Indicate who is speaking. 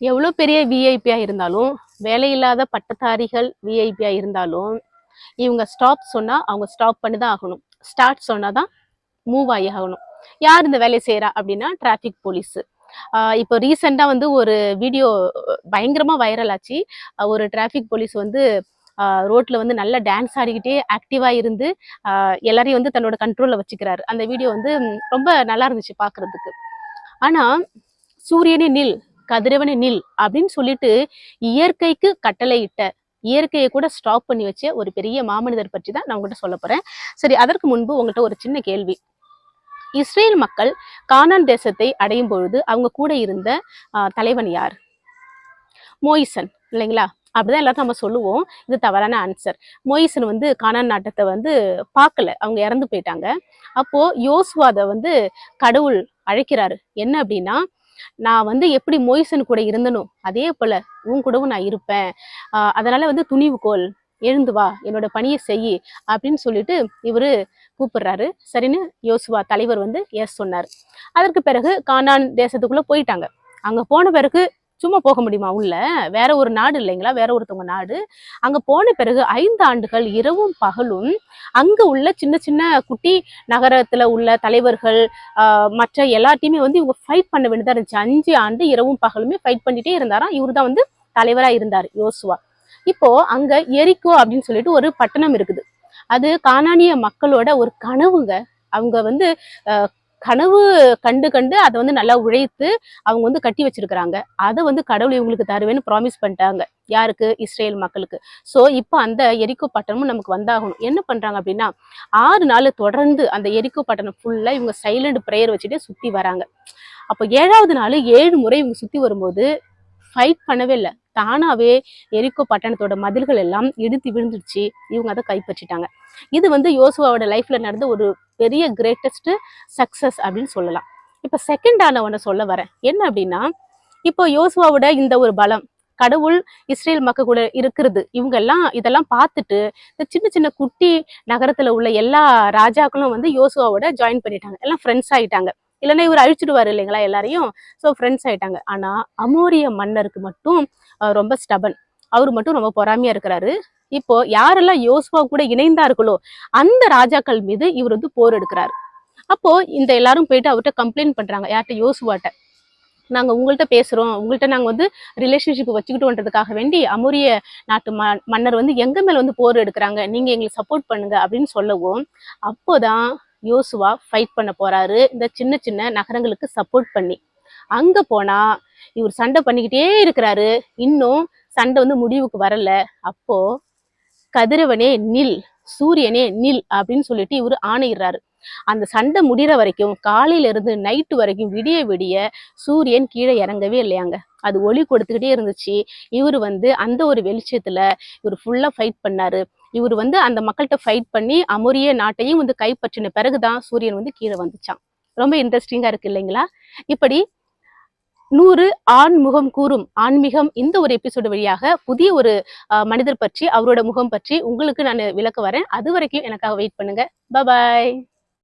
Speaker 1: எவ்வளோ பெரிய விஐபியாக இருந்தாலும் வேலையில்லாத பட்டதாரிகள் விஐபியாக இருந்தாலும் இவங்க ஸ்டாப் சொன்னால் அவங்க ஸ்டாப் பண்ணி தான் ஆகணும். ஸ்டார்ட் சொன்னால் தான் மூவ் ஆகி ஆகணும். யார் இந்த வேலையை செய்கிறா அப்படின்னா டிராஃபிக் போலீஸு இப்போ ரீசெண்டாக வந்து ஒரு வீடியோ பயங்கரமாக வைரல் ஆச்சு. ஒரு டிராஃபிக் போலீஸ் வந்து ரோட்டில் வந்து நல்லா டான்ஸ் ஆடிக்கிட்டே ஆக்டிவாக இருந்து எல்லாரையும் வந்து தன்னோட கண்ட்ரோலில் வச்சுக்கிறாரு. அந்த வீடியோ வந்து ரொம்ப நல்லா இருந்துச்சு பார்க்குறதுக்கு ஆனால் சூரியனே நில். கதிரவனை நில் அப்படின்னு சொல்லிட்டு இயற்கைக்கு கட்டளையிட்ட இயற்கையை கூட ஸ்டாப் பண்ணி வச்ச ஒரு பெரிய மாமனிதர் பற்றி தான் நான் உங்கள்கிட்ட சொல்ல போறேன். சரி அதற்கு முன்பு உங்கள்கிட்ட ஒரு சின்ன கேள்வி. இஸ்ரேல் மக்கள் கானான் தேசத்தை அடையும் பொழுது அவங்க கூட இருந்த தலைவன் யார்? மோயிசன் இல்லைங்களா? அப்படிதான் எல்லாரும் நம்ம சொல்லுவோம். இது தவறான ஆன்சர் மோயிசன் வந்து கானான் நாட்டத்தை வந்து பார்க்கல. அவங்க இறந்து போயிட்டாங்க. அப்போ யோசுவாதை வந்து கடவுள் அழைக்கிறாரு. என்ன அப்படின்னா நான் வந்து எப்படி மொய்சன் கூட இருந்தனோ அதே போல உன் கூடவும் நான் இருப்பேன். ஆஹ் அதனால வந்து துணிவு கோல் எழுந்து வா என்னோட பணியை செய் அப்படின்னு சொல்லிட்டு இவரு கூப்பிடுறாரு. சரின்னு யோசுவா தலைவர் வந்து எஸ் சொன்னார். அதற்கு பிறகு கானான் தேசத்துக்குள்ள போயிட்டாங்க. அங்க போன பிறகு சும்மா போக முடியுமா உள்ள? வேற ஒரு நாடு இல்லைங்களா? வேற ஒருத்தவங்க நாடு. அங்க போன பிறகு ஐந்து ஆண்டுகள் இரவும் பகலும் அங்க உள்ள சின்ன சின்ன குட்டி நகரத்துல உள்ள தலைவர்கள் மற்ற எல்லாத்தையுமே வந்து இவங்க ஃபைட் பண்ண வேண்டியதா இருந்துச்சு. அஞ்சு ஆண்டு இரவும் பகலுமே ஃபைட் பண்ணிட்டே இருந்தாராம். இவரு தான் வந்து தலைவரா இருந்தார் யோசுவா. இப்போ அங்க எரிக்கோ அப்படின்னு சொல்லிட்டு ஒரு பட்டணம் இருக்குது. அது காணானிய மக்களோட ஒரு கனவுங்க. அவங்க வந்து ஆஹ், கனவு கண்டு கண்டு அதை வந்து நல்லா உழைத்து அவங்க வந்து கட்டி வச்சிருக்கிறாங்க. அதை வந்து கடவுள் இவங்களுக்கு தருவேன்னு ப்ராமிஸ் பண்ணிட்டாங்க. யாருக்கு? இஸ்ரேல் மக்களுக்கு. ஸோ இப்போ அந்த எரிக்கோ பட்டணமும் நமக்கு வந்தாகணும். என்ன பண்ணுறாங்க அப்படின்னா ஆறு நாள் தொடர்ந்து அந்த எரிக்கோ பட்டணம் ஃபுல்லாக இவங்க சைலண்ட் ப்ரேயர் வச்சுட்டு சுற்றி வராங்க. அப்போ ஏழாவது நாள் ஏழு முறை இவங்க சுற்றி வரும்போது ஃபைட் பண்ணவே இல்லை. தானாவே எரிக்கோ பட்டணத்தோட மதில்கள் எல்லாம் இடித்து விழுந்துடுச்சு. இவங்க அதை கைப்பற்றிட்டாங்க. இது வந்து யோசுவாவோட லைஃப்ல நடந்த ஒரு பெரிய கிரேட்டஸ்ட் சக்சஸ் அப்படின்னு சொல்லலாம். இப்போ செகண்ட் ஒன்று சொல்ல வரேன். என்ன அப்படின்னா இப்போ யோசுவாவோட இந்த ஒரு பலம் கடவுள் இஸ்ரேல் மக்கள் கூட இருக்கிறது. இவங்க எல்லாம் இதெல்லாம் பார்த்துட்டு இந்த சின்ன சின்ன குட்டி நகரத்துல உள்ள எல்லா ராஜாக்களும் வந்து யோசுவாவோட ஜாயின் பண்ணிட்டாங்க. எல்லாம் ஃப்ரெண்ட்ஸ் ஆகிட்டாங்க இல்லைன்னா இவர் அழிச்சிடுவாரு இல்லைங்களா எல்லாரையும்? ஸோ ஃப்ரெண்ட்ஸ் ஆயிட்டாங்க. ஆனால் அமோரிய மன்னருக்கு மட்டும் ரொம்ப ஸ்டபன் அவர் மட்டும் ரொம்ப பொறாமையா இருக்கிறாரு. இப்போ யாரெல்லாம் யோசுவா கூட இணைந்தார்களோ அந்த ராஜாக்கள் மீது இவர் வந்து போர் எடுக்கிறாரு. அப்போ இந்த எல்லாரும் போயிட்டு அவர்கிட்ட கம்ப்ளைண்ட் பண்றாங்க. யார்கிட்ட? யோசுவாட்ட. நாங்க உங்கள்கிட்ட பேசுறோம். உங்கள்கிட்ட நாங்க வந்து ரிலேஷன்ஷிப் வச்சுக்கிட்டோன்றதுக்காக வேண்டி அமூரிய நாட்டு ம- மன்னர் வந்து எங்க மேல வந்து போர் எடுக்கிறாங்க. நீங்க எங்களுக்கு சப்போர்ட் பண்ணுங்க அப்படின்னு சொல்லவும் அப்போதான் யோசுவா ஃபைட் பண்ண போறாரு. இந்த சின்ன சின்ன நகரங்களுக்கு சப்போர்ட் பண்ணி. அங்க போனா இவர் சண்டை பண்ணிக்கிட்டே இருக்கிறாரு. இன்னும் சண்டை வந்து முடிவுக்கு வரல. அப்போ கதிரவனே நில் சூரியனே நில் அப்படின்னு சொல்லிட்டு இவர் ஆணையிடுறாரு. அந்த சண்டை முடிகிற வரைக்கும் காலையில இருந்து நைட்டு வரைக்கும் விடிய விடிய சூரியன் கீழே இறங்கவே இல்லையாங்க. அது ஒளி கொடுத்துக்கிட்டே இருந்துச்சு. இவர் வந்து அந்த ஒரு வெளிச்சத்துல இவர் ஃபுல்லா ஃபைட் பண்ணாரு. இவர் வந்து அந்த மக்கள்கிட்ட ஃபைட் பண்ணி அமோரிய நாட்டையும் வந்து கைப்பற்றின பிறகுதான் சூரியன் வந்து கீழே வந்துச்சான் ரொம்ப இன்ட்ரெஸ்டிங்கா இருக்கு இல்லைங்களா? இப்படி நூறு ஆண் முகம் கூறும் ஆன்மீகம் இந்த ஒரு எபிசோடு வழியாக புதிய ஒரு அஹ், மனிதர் பற்றி அவரோட முகம் பற்றி உங்களுக்கு நான் விளக்க வரேன். அது வரைக்கும் எனக்காக வெயிட் பண்ணுங்க. பாய்